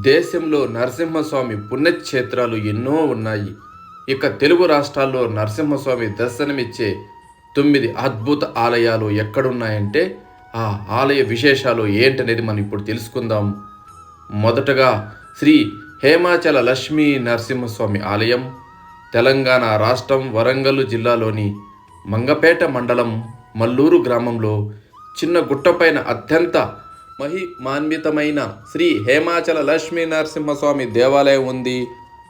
దేశంలో నరసింహస్వామి పుణ్యక్షేత్రాలు ఎన్నో ఉన్నాయి. ఇక తెలుగు రాష్ట్రాల్లో నరసింహస్వామి దర్శనమిచ్చే తొమ్మిది అద్భుత ఆలయాలు ఎక్కడున్నాయంటే ఆ ఆలయ విశేషాలు ఏంటనేది మనం ఇప్పుడు తెలుసుకుందాం. మొదటగా శ్రీ హేమాచల లక్ష్మీ నరసింహస్వామి ఆలయం తెలంగాణ రాష్ట్రం వరంగల్ జిల్లాలోని మంగపేట మండలం మల్లూరు గ్రామంలో చిన్న గుట్టపైన అత్యంత మహిమాన్వితమైన శ్రీ హేమాచల లక్ష్మీ నరసింహస్వామి దేవాలయం ఉంది.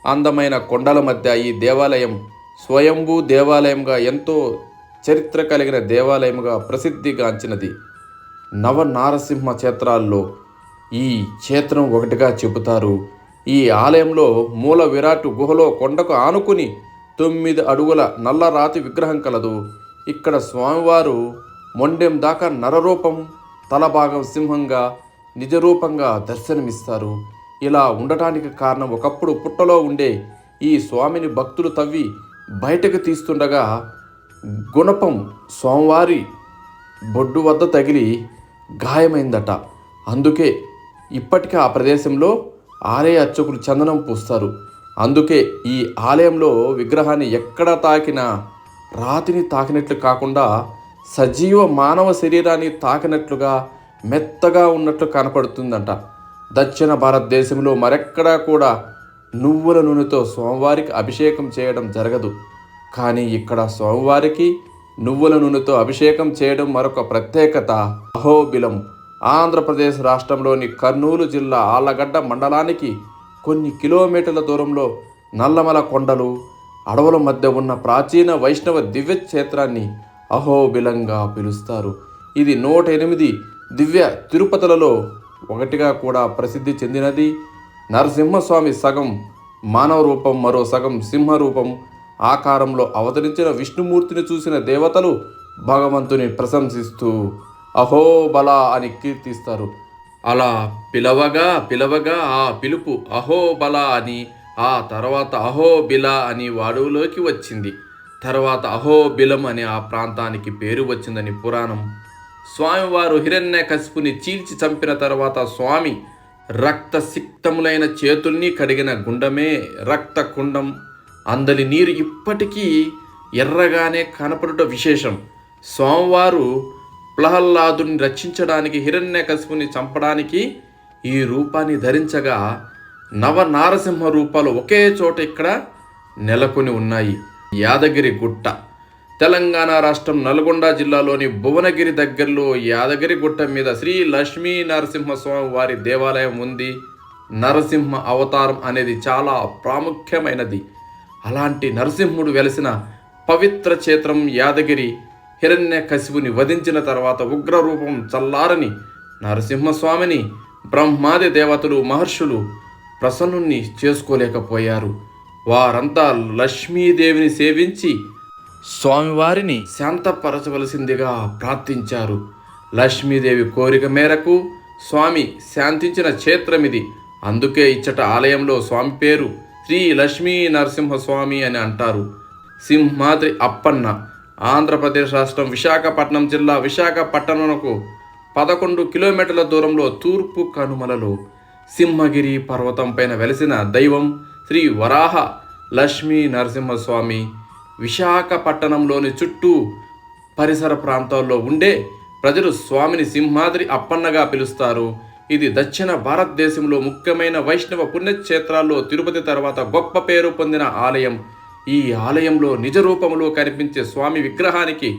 అందమైన కొండల మధ్య ఈ దేవాలయం స్వయంభూ దేవాలయంగా ఎంతో చరిత్ర కలిగిన దేవాలయముగా ప్రసిద్ధిగాంచినది. నవ నారసింహ క్షేత్రాల్లో ఈ క్షేత్రం ఒకటిగా చెబుతారు. ఈ ఆలయంలో మూల విరాట్ గుహలో కొండకు ఆనుకుని తొమ్మిది అడుగుల నల్లరాతి విగ్రహం కలదు. ఇక్కడ స్వామివారు మొండెం దాకా నరరూపం తలభాగం సింహంగా నిజరూపంగా దర్శనమిస్తారు. ఇలా ఉండటానికి కారణం ఒకప్పుడు పుట్టలో ఉండే ఈ స్వామిని భక్తులు తవ్వి బయటకు తీస్తుండగా గుణపం స్వామివారి బొడ్డు వద్ద తగిలి గాయమైందట. అందుకే ఇప్పటికీ ఆ ప్రదేశంలో ఆలయ అర్చకులు చందనం పూస్తారు. అందుకే ఈ ఆలయంలో విగ్రహాన్ని ఎక్కడ తాకినా రాతిని తాకినట్లు కాకుండా సజీవ మానవ శరీరాన్ని తాకినట్లుగా మెత్తగా ఉన్నట్లు కనపడుతుందంట. దక్షిణ భారతదేశంలో మరెక్కడా కూడా నువ్వుల నూనెతో సోమవారికి అభిషేకం చేయడం జరగదు. కానీ ఇక్కడ సోమవారికి నువ్వుల నూనెతో అభిషేకం చేయడం మరొక ప్రత్యేకత అహోబిలం. ఆంధ్రప్రదేశ్ రాష్ట్రంలోని కర్నూలు జిల్లా ఆళ్ళగడ్డ మండలానికి కొన్ని కిలోమీటర్ల దూరంలో నల్లమల కొండలు అడవుల మధ్య ఉన్న ప్రాచీన వైష్ణవ దివ్య క్షేత్రాన్ని అహోబిలంగా పిలుస్తారు. ఇది నూట ఎనిమిది దివ్య తిరుపతులలో ఒకటిగా కూడా ప్రసిద్ధి చెందినది. నరసింహస్వామి సగం మానవ రూపం మరో సగం సింహ రూపం ఆకారంలో అవతరించిన విష్ణుమూర్తిని చూసిన దేవతలు భగవంతుని ప్రశంసిస్తూ అహోబల అని కీర్తిస్తారు. అలా పిలవగా పిలవగా ఆ పిలుపు అహోబల అని ఆ తర్వాత అహోబిల అని వాడులోకి వచ్చింది. తర్వాత అహోబిలం అనే ఆ ప్రాంతానికి పేరు వచ్చిందని పురాణం. స్వామివారు హిరణ్య కసిపుని చీల్చి చంపిన తర్వాత స్వామి రక్త సిక్తములైన చేతుల్ని కడిగిన గుండమే రక్త కుండం అందలి నీరు ఇప్పటికీ ఎర్రగానే కనపడుట విశేషం. స్వామివారు ప్రహ్లాదుని రక్షించడానికి హిరణ్యకశిపుని చంపడానికి ఈ రూపాన్ని ధరించగా నవ నారసింహ రూపాలు ఒకే చోట ఇక్కడ నెలకొని ఉన్నాయి. యాదగిరి గుట్ట. తెలంగాణ రాష్ట్రం నల్గొండ జిల్లాలోని భువనగిరి దగ్గరలో యాదగిరి గుట్ట మీద శ్రీ లక్ష్మీ నరసింహస్వామి వారి దేవాలయం ఉంది. నరసింహ అవతారం అనేది చాలా ప్రాముఖ్యమైనది. అలాంటి నరసింహుడు వెలిసిన పవిత్ర క్షేత్రం యాదగిరి హిరణ్య కశివుని వధించిన తర్వాత ఉగ్రరూపం చల్లారని నరసింహస్వామిని బ్రహ్మాది దేవతలు మహర్షులు ప్రసన్నుణ్ణి చేసుకోలేకపోయారు. వారంతా లక్ష్మీదేవిని సేవించి స్వామివారిని శాంతపరచవలసిందిగా ప్రార్థించారు. లక్ష్మీదేవి కోరిక మేరకు స్వామి శాంతించిన క్షేత్రమిది. అందుకే ఇచ్చట ఆలయంలో స్వామి పేరు శ్రీ లక్ష్మీ నరసింహస్వామి అని అంటారు. సింహాద్రి అప్పన్న ఆంధ్రప్రదేశ్ రాష్ట్రం విశాఖపట్నం జిల్లా విశాఖపట్టణంకు పదకొండు కిలోమీటర్ల దూరంలో తూర్పు కనుమలలో సింహగిరి పర్వతం పైన వెలిసిన దైవం శ్రీ వరాహ లక్ష్మీ నరసింహస్వామి విశాఖపట్టణంలోని చుట్టూ పరిసర ప్రాంతాల్లో ఉండే ప్రజలు స్వామిని సింహాద్రి అప్పన్నగా పిలుస్తారు. ఇది దక్షిణ భారతదేశంలో ముఖ్యమైన వైష్ణవ పుణ్యక్షేత్రాల్లో తిరుపతి తర్వాత గొప్ప పేరు పొందిన ఆలయం. ఈ ఆలయంలో నిజ రూపంలో కనిపించే స్వామి విగ్రహానికి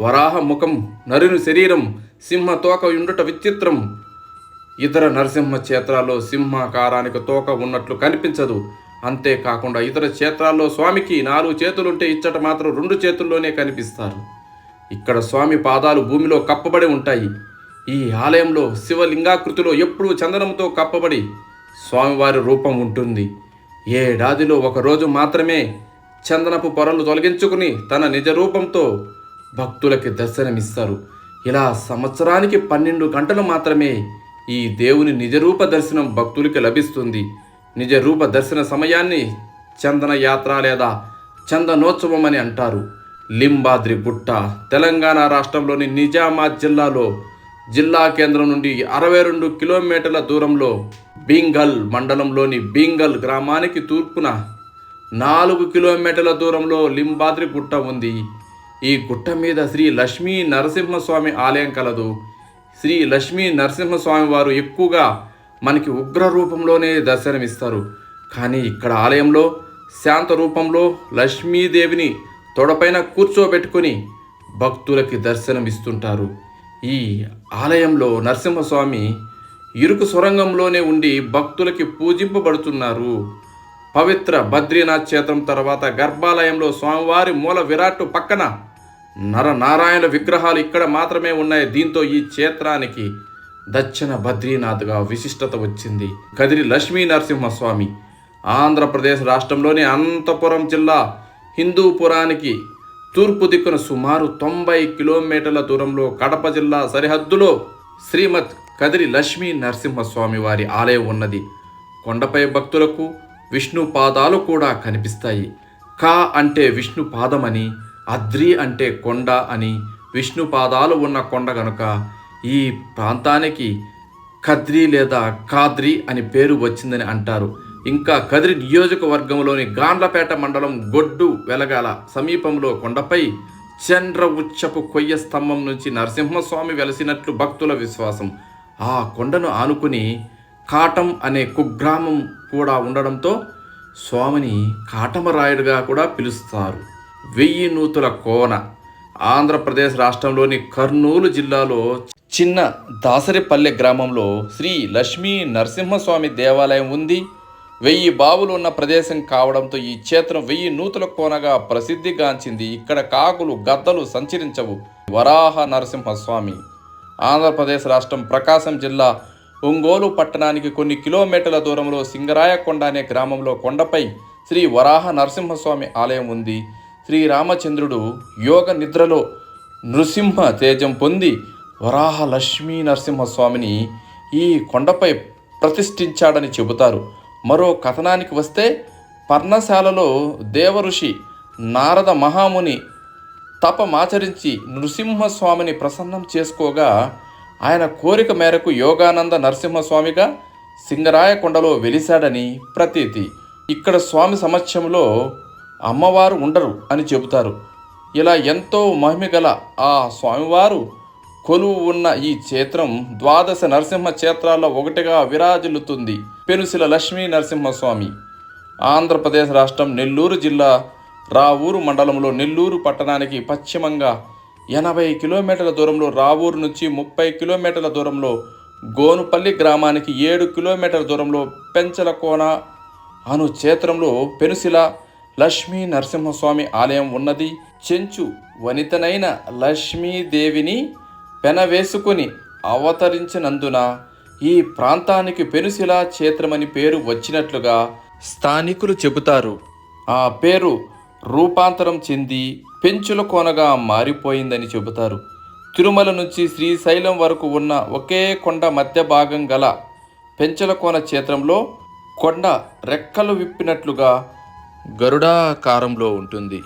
వరాహ ముఖం నరుని శరీరం సింహ తోక ఉండుట విచిత్రం. ఇతర నరసింహ క్షేత్రాల్లో సింహాకారానికి తోక ఉన్నట్లు కనిపించదు. అంతేకాకుండా ఇతర క్షేత్రాల్లో స్వామికి నాలుగు చేతులుంటే ఇచ్చట మాత్రం రెండు చేతుల్లోనే కనిపిస్తారు. ఇక్కడ స్వామి పాదాలు భూమిలో కప్పబడి ఉంటాయి. ఈ ఆలయంలో శివలింగాకృతిలో ఎప్పుడూ చందనంతో కప్పబడి స్వామివారి రూపం ఉంటుంది. ఏడాదిలో ఒకరోజు మాత్రమే చందనపు పొరలు తొలగించుకుని తన నిజ రూపంతో భక్తులకి దర్శనమిస్తారు. ఇలా సంవత్సరానికి పన్నెండు గంటలు మాత్రమే ఈ దేవుని నిజరూప దర్శనం భక్తులకి లభిస్తుంది. నిజ రూప దర్శన సమయాన్ని చందన యాత్ర లేదా చందనోత్సవం అని అంటారు. లింబాద్రి గుట్ట తెలంగాణ రాష్ట్రంలోని నిజామాబాద్ జిల్లాలో జిల్లా కేంద్రం నుండి అరవై రెండు కిలోమీటర్ల దూరంలో బీంగల్ మండలంలోని బీంగల్ గ్రామానికి తూర్పున నాలుగు కిలోమీటర్ల దూరంలో లింబాద్రి గుట్ట ఉంది. ఈ గుట్ట మీద శ్రీ లక్ష్మీ నరసింహస్వామి ఆలయం కలదు. శ్రీ లక్ష్మీ నరసింహస్వామి వారు ఎక్కువగా మనకి ఉగ్ర రూపంలోనే దర్శనమిస్తారు కానీ ఇక్కడ ఆలయంలో శాంత రూపంలో లక్ష్మీదేవిని తొడపైన కూర్చోబెట్టుకొని భక్తులకి దర్శనమిస్తుంటారు ఈ ఆలయంలో నరసింహస్వామి ఇరుకు సొరంగంలోనే ఉండి భక్తులకి పూజింపబడుతున్నారు. పవిత్ర బద్రీనాథ్ క్షేత్రం తర్వాత గర్భాలయంలో స్వామివారి మూల విరాట్టు పక్కన నరనారాయణ విగ్రహాలు ఇక్కడ మాత్రమే ఉన్నాయి. దీంతో ఈ క్షేత్రానికి దక్షిణ బద్రీనాథ్గా విశిష్టత వచ్చింది. కదిరి లక్ష్మీ నరసింహస్వామి ఆంధ్రప్రదేశ్ రాష్ట్రంలోని అనంతపురం జిల్లా హిందూపురానికి తూర్పు దిక్కున సుమారు తొంభై కిలోమీటర్ల దూరంలో కడప జిల్లా సరిహద్దులో శ్రీమద్ కదిరి లక్ష్మీ నరసింహస్వామి వారి ఆలయం ఉన్నది. కొండపై భక్తులకు విష్ణు పాదాలు కూడా కనిపిస్తాయి. కా అంటే విష్ణు పాదమని అద్రి అంటే కొండ అని విష్ణు పాదాలు ఉన్న కొండ గనుక ఈ ప్రాంతానికి కద్రి లేదా కాద్రి అని పేరు వచ్చిందని అంటారు. ఇంకా కదిరి నియోజకవర్గంలోని గాండ్లపేట మండలం గొడ్డు వెలగాల సమీపంలో కొండపై చంద్ర ఉచ్చపు కొయ్య స్తంభం నుంచి నరసింహస్వామి వెలసినట్లు భక్తుల విశ్వాసం. ఆ కొండను ఆనుకుని కాటం అనే కుగ్రామం కూడా ఉండడంతో స్వామిని కాటమరాయుడుగా కూడా పిలుస్తారు. వెయ్యి నూతుల కోన ఆంధ్రప్రదేశ్ రాష్ట్రంలోని కర్నూలు జిల్లాలో చిన్న దాసరిపల్లె గ్రామంలో శ్రీ లక్ష్మీ నరసింహస్వామి దేవాలయం ఉంది. వెయ్యి బావులు ఉన్న ప్రదేశం కావడంతో ఈ క్షేత్రం వెయ్యి నూతుల కోనగా ప్రసిద్ధిగాంచింది. ఇక్కడ కాకులు గద్దలు సంచరించవు. వరాహ నరసింహస్వామి. ఆంధ్రప్రదేశ్ రాష్ట్రం ప్రకాశం జిల్లా ఒంగోలు పట్టణానికి కొన్ని కిలోమీటర్ల దూరంలో సింగరాయకొండ అనే గ్రామంలో కొండపై శ్రీ వరాహ నరసింహస్వామి ఆలయం ఉంది. శ్రీ రామచంద్రుడు యోగ నిద్రలో నృసింహ తేజం పొంది వరాహ లక్ష్మీ నరసింహస్వామిని ఈ కొండపై ప్రతిష్ఠించాడని చెబుతారు. మరో కథనానికి వస్తే పర్ణశాలలో దేవఋషి నారద మహాముని తపమాచరించి నృసింహస్వామిని ప్రసన్నం చేసుకోగా ఆయన కోరిక మేరకు యోగానంద నరసింహస్వామిగా సింగరాయకొండలో వెలిశాడని ప్రతీతి. ఇక్కడ స్వామి సమక్షంలో అమ్మవారు ఉండరు అని చెబుతారు. ఇలా ఎంతో మహిమగల ఆ స్వామివారు కొలువు ఉన్న ఈ క్షేత్రం ద్వాదశ నరసింహ క్షేత్రాల్లో ఒకటిగా విరాజిల్లుతుంది. పెనుసిల లక్ష్మీ నరసింహస్వామి ఆంధ్రప్రదేశ్ రాష్ట్రం నెల్లూరు జిల్లా రావూరు మండలంలో నెల్లూరు పట్టణానికి పశ్చిమంగా ఎనభై కిలోమీటర్ల దూరంలో రావూరు నుంచి ముప్పై కిలోమీటర్ల దూరంలో గోనుపల్లి గ్రామానికి ఏడు కిలోమీటర్ల దూరంలో పెంచలకోన అను క్షేత్రంలో పెనుసిల లక్ష్మీ నరసింహస్వామి ఆలయం ఉన్నది. చెంచు వనితనైన లక్ష్మీదేవిని పెనవేసుకుని అవతరించినందున ఈ ప్రాంతానికి పెనుశిలా క్షేత్రమని పేరు వచ్చినట్లుగా స్థానికులు చెబుతారు. ఆ పేరు రూపాంతరం చెంది పెంచుల కోనగా మారిపోయిందని చెబుతారు. తిరుమల నుంచి శ్రీశైలం వరకు ఉన్న ఒకే కొండ మధ్య భాగం గల పెంచల కోన క్షేత్రంలో కొండ రెక్కలు విప్పినట్లుగా గరుడాకారంలో ఉంటుంది.